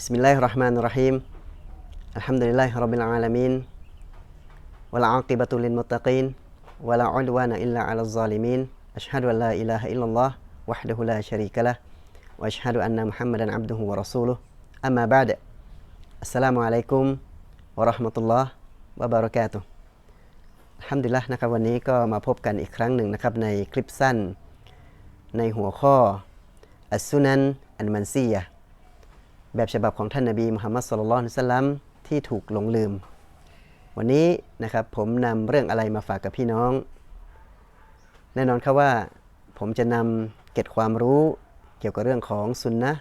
بسم الله الرحمن الرحيم الحمد لله رب العالمين والعاقبة للمتقين ولا عدوان إلا على الظالمين أشهد أن لا إله إلا الله وحده لا شريك له وأشهد أن محمدا عبده ورسوله أما بعد السلام عليكم ورحمة الله وبركاته ฮัมดุลิลละนะครับวันนี้ก็มาพบกันอีกครั้งหนึ่งนะครับในคลิปสั้น ในหัวข้ออัสซุนันอันมันซียะ แบบฉบับของท่านนบีมุฮัมมัดสุลลัลนุสลัมที่ถูกหลงลืม วันนี้นะครับผมนำเรื่องอะไรมาฝากกับพี่น้อง แน่นอนครับว่า ผมจะนำเก็บความรู้เกี่ยวกับเรื่องของซุนนะ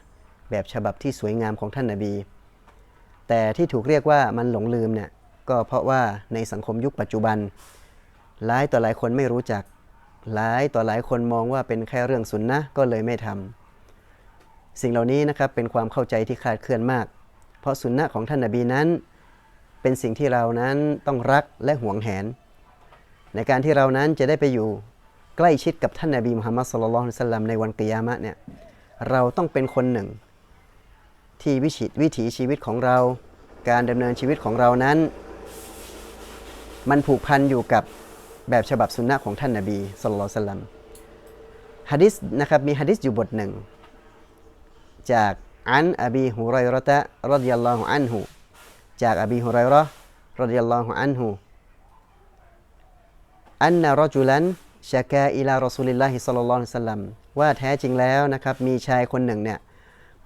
แบบฉบับที่สวยงามของท่านนบี แต่ที่ถูกเรียกว่ามันหลงลืมเนี่ยก็เพราะว่าในสังคมยุคปัจจุบัน หลายต่อหลายคนไม่รู้จัก หลายต่อหลายคนมองว่าเป็นแค่เรื่องสุนนะก็เลยไม่ทำ สิ่งเหล่านี้นะครับเป็นความเข้าใจที่คลาดเคลื่อนมาก เพราะสุนนะของท่านนาบีนั้น เป็นสิ่งที่เรานั้นต้องรักและหวงแหน ในการที่เรานั้นจะได้ไปอยู่ใกล้ชิดกับท่านนาบีมุฮัมมัดสุลลัลฮุสลัมในวันกิยามะเนี่ยเราต้องเป็นคนหนึ่ง ที่วิถีวิถีชีวิตของเรา การดำเนินชีวิตของเรานั้น มันผูกพันอยู่กับแบบฉบับสุนนะของท่านนาบีสุลต่านลัมฮะดิษนะครับมีฮะดิษอยู่บทหนึ่ง จากอันอบีฮุไรราะตะรดิยัลลอฮุอันฮุจากอบีฮุไรรารดิยัลลอฮุอันฮุอันนารจุลันชะกาอิลา รอซูลิลลาฮิสัลลัลลอฮุอะลัยฮิวะสัลลัมว่าแท้จริงแล้วนะครับ มีชายคนหนึ่งเนี่ย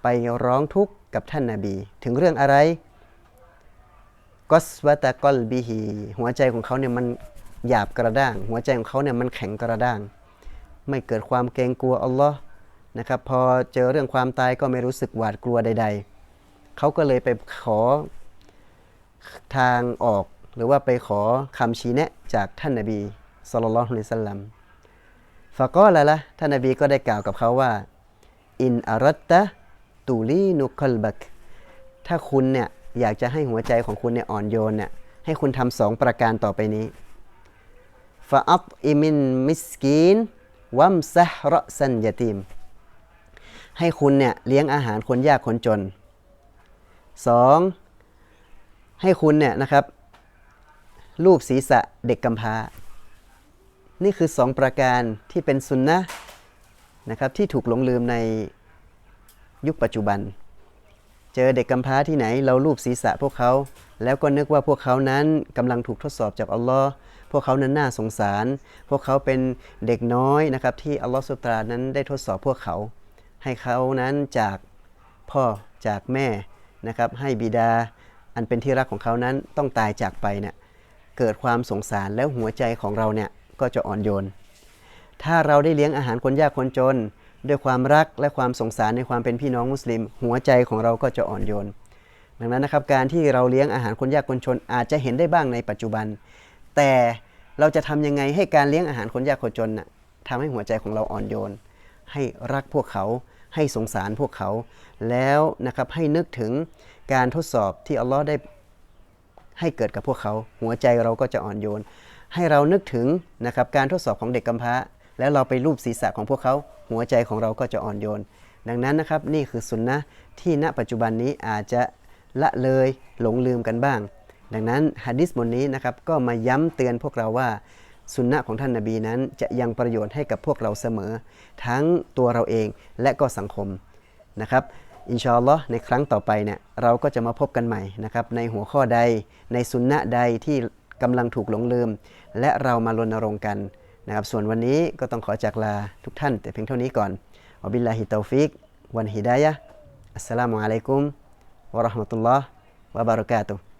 ไปร้องทุกข์กับท่านนาบี ถึงเรื่องอะไรกอสวะตะกอลบิฮีหัวใจของเขาเนี่ยมันหยาบกระด้าง หัวใจของเขาเนี่ยมันแข็งกระด้าง ไม่เกิดความเกรงกลัวอัลลอฮ์ นะครับพอเจอเรื่องความตายก็ไม่รู้สึกหวาดกลัวใด ๆ เขาก็เลยไปขอทางออกหรือว่าไปขอคำชี้แนะจากท่านนาบีสุลต่านละสัลลัมฟะก็ละละท่านนาบีก็ได้กล่าวกับเขาว่าอินอารัตตะตูลีนุคลบักถ้าคุณเนี่ยอยากจะให้หัวใจของคุณเนี่ยอ่อนโยนเนี่ยให้คุณทำสองประการต่อไปนี้ฟาอัตอิมินมิสกีนวัมซะระสันยตีม ให้คุณเนี่ยเลี้ยงอาหารคนยากคนจนสองให้คุณเนี่ยนะครับรูปศีรษะเด็กกำพร้า นี่คือสองประการที่เป็นสุนนะนะครับที่ถูกหลงลืมในยุคปัจจุบัน เจอเด็กกำพร้าที่ไหน เราลูบศีรษะพวกเขา แล้วก็นึกว่าพวกเขานั้นกำลังถูกทดสอบจากอัลลอฮ์พวกเขานั้นน่าสงสาร พวกเขาเป็นเด็กน้อยนะครับที่อัลลอฮ์สุตรานั้นได้ทดสอบพวกเขา ให้เขานั้นจากพ่อจากแม่นะครับ ให้บิดาอันเป็นที่รักของเขานั้นต้องตายจากไปเนี่ยเกิดความสงสารแล้วหัวใจของเราเนี่ยก็จะอ่อนโยน ถ้าเราได้เลี้ยงอาหารคนยากคนจน ด้วยความรักและความสงสารในความเป็นพี่น้องมุสลิม หัวใจของเราก็จะอ่อนโยน ดังนั้นนะครับการที่เราเลี้ยงอาหารคนยากคนจนอาจจะเห็นได้บ้างในปัจจุบัน แต่เราจะทำยังไงให้การเลี้ยงอาหารคนยากคนจนน่ะทำให้หัวใจของเราอ่อนโยน ให้รักพวกเขา ให้สงสารพวกเขา แล้วนะครับให้นึกถึงการทดสอบที่อัลลอฮ์ได้ให้เกิดกับพวกเขา หัวใจเราก็จะอ่อนโยน ให้เรานึกถึงนะครับการทดสอบของเด็กกำพร้า แล้วเราไปรูปศีรษะของพวกเขา หัวใจของเราก็จะอ่อนโยน ดังนั้นนะครับนี่คือสุนนะที่ณปัจจุบันนี้อาจจะละเลยหลงลืมกันบ้าง ดังนั้นฮะดิษบทนี้นะครับก็มาย้ำเตือนพวกเราว่า สุนนะของท่านนาบีนั้นจะยังประโยชน์ให้กับพวกเราเสมอ ทั้งตัวเราเองและก็สังคมนะครับ อินชาอัลลอฮ์ในครั้งต่อไปเนี่ยเราก็จะมาพบกันใหม่นะครับในหัวข้อใดในสุนนะใดที่กำลังถูกหลงลืม และเรามารณรงค์กันนะครับส่วนวันนี้ก็ต้องขอจากลาทุกท่านแต่เพียงเท่านี้ก่อนอับิลลาฮิตาฟิกวันฮิดายะอัสสลามุอะลัยกุมวะราะห์มะตุลลอฮ์วะบารอกาตุฮ์